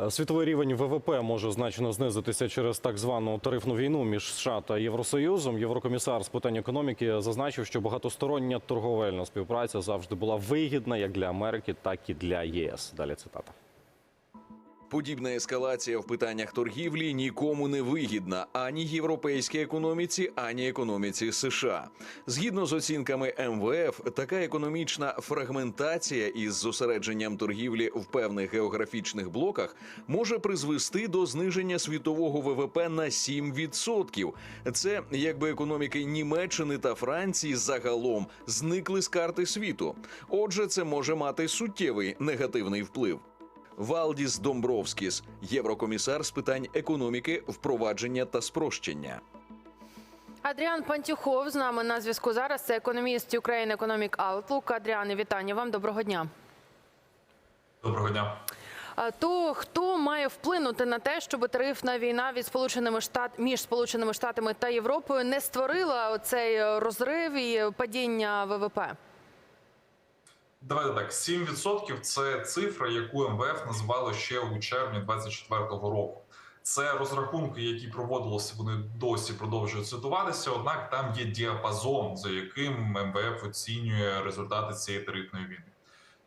Е, Світовий рівень ВВП може значно знизитися через так звану тарифну війну між США та Євросоюзом. Єврокомісар з питань економіки зазначив, що багатостороння торговельна співпраця завжди була вигідна як для Америки, так і для ЄС. Далі цитата. Подібна ескалація в питаннях торгівлі нікому не вигідна ані європейській економіці, ані економіці США. Згідно з оцінками МВФ, така економічна фрагментація із зосередженням торгівлі в певних географічних блоках може призвести до зниження світового ВВП на 7%. Це якби економіки Німеччини та Франції загалом зникли з карти світу. Отже, це може мати суттєвий негативний вплив. Валдіс Домбровскіс, єврокомісар з питань економіки, впровадження та спрощення. Адріан Пантюхов з нами на зв'язку зараз. Це економіст Ukraine Economic Outlook. Адріане, вітання вам. Доброго дня. Доброго дня. То хто має вплинути на те, щоб тарифна війна від сполученими штат між сполученими штатами та Європою не створила цей розрив і падіння ВВП? Давайте так. 7% – це цифра, яку МВФ назвало ще у червні 2024 року. Це розрахунки, які проводилися, вони досі продовжують цитуватися. Однак там є діапазон, за яким МВФ оцінює результати цієї тарифної війни.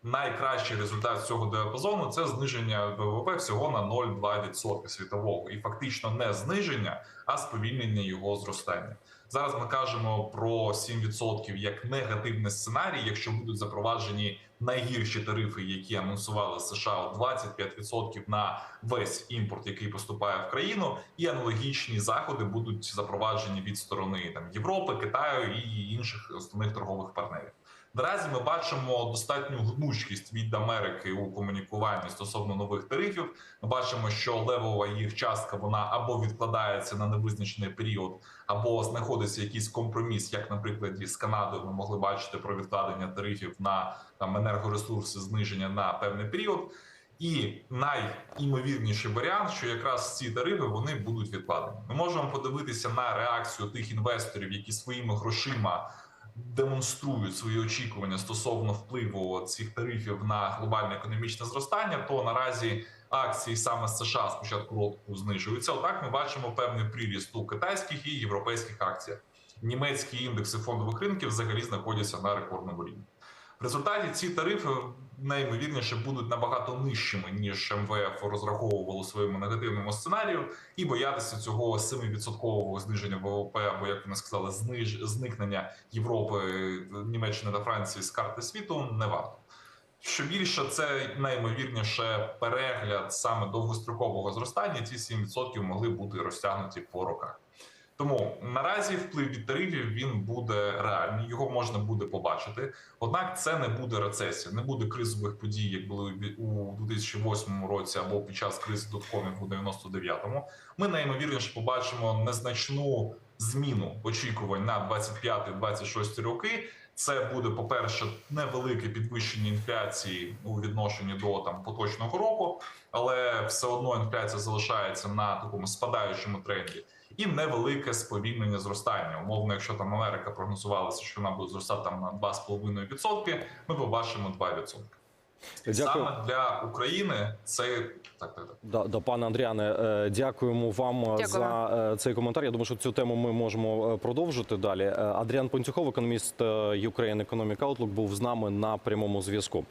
Найкращий результат цього діапазону це зниження ВВП всього на 0,2% світового, і фактично не зниження, а сповільнення його зростання. Зараз ми кажемо про 7% як негативний сценарій, якщо будуть запроваджені найгірші тарифи, які анонсували США 25% на весь імпорт, який поступає в країну, і аналогічні заходи будуть запроваджені від сторони там Європи, Китаю і інших основних торгових партнерів. Наразі ми бачимо достатню гнучкість від Америки у комунікуванні стосовно нових тарифів. Ми бачимо, що левова їх частка вона або відкладається на невизначений період, або знаходиться якийсь компроміс, як, наприклад, з Канадою ми могли бачити про відкладення тарифів на там енергоресурси, зниження на певний період. І найімовірніший варіант, що якраз ці тарифи вони будуть відкладені. Ми можемо подивитися на реакцію тих інвесторів, які своїми грошима демонструють свої очікування стосовно впливу цих тарифів на глобальне економічне зростання. То наразі акції саме з США спочатку року знижуються. Отак ми бачимо певний приріст у китайських і європейських акціях. Німецькі індекси фондових ринків взагалі знаходяться на рекордному рівні. В результаті ці тарифи найімовірніше будуть набагато нижчими ніж МВФ розраховувало своєму негативному сценарію, і боятися цього 7% зниження ВВП, або як вони сказали, зниж зникнення Європи, Німеччини та Франції з карти світу не варто. Що більше, це найімовірніше перегляд саме довгострокового зростання. Ці 7% могли бути розтягнуті по роках. Тому наразі вплив від тарифів він буде реальний, його можна буде побачити. Однак це не буде рецесія, не буде кризових подій, як були у 2008 році або під час кризи доткомів у 99-му. Ми найімовірніше побачимо незначну зміну очікувань на 25-26 роки. Це буде, по-перше, невелике підвищення інфляції у відношенні до там поточного року, але все одно інфляція залишається на такому спадаючому тренді. І невелике сповільнення зростання. Умовно, якщо там Америка прогнозувалася, що вона буде зростати там на 2,5%, ми побачимо 2%. Дякую. Саме для України це так, так, так. Да, да, пане Андріане, е, дякуємо вам Дякую. за е, цей коментар. Я думаю, що цю тему ми можемо е, продовжити далі. Е, Адріан Понцюхов, економіст е, Ukraine Economic Outlook, був з нами на прямому зв'язку.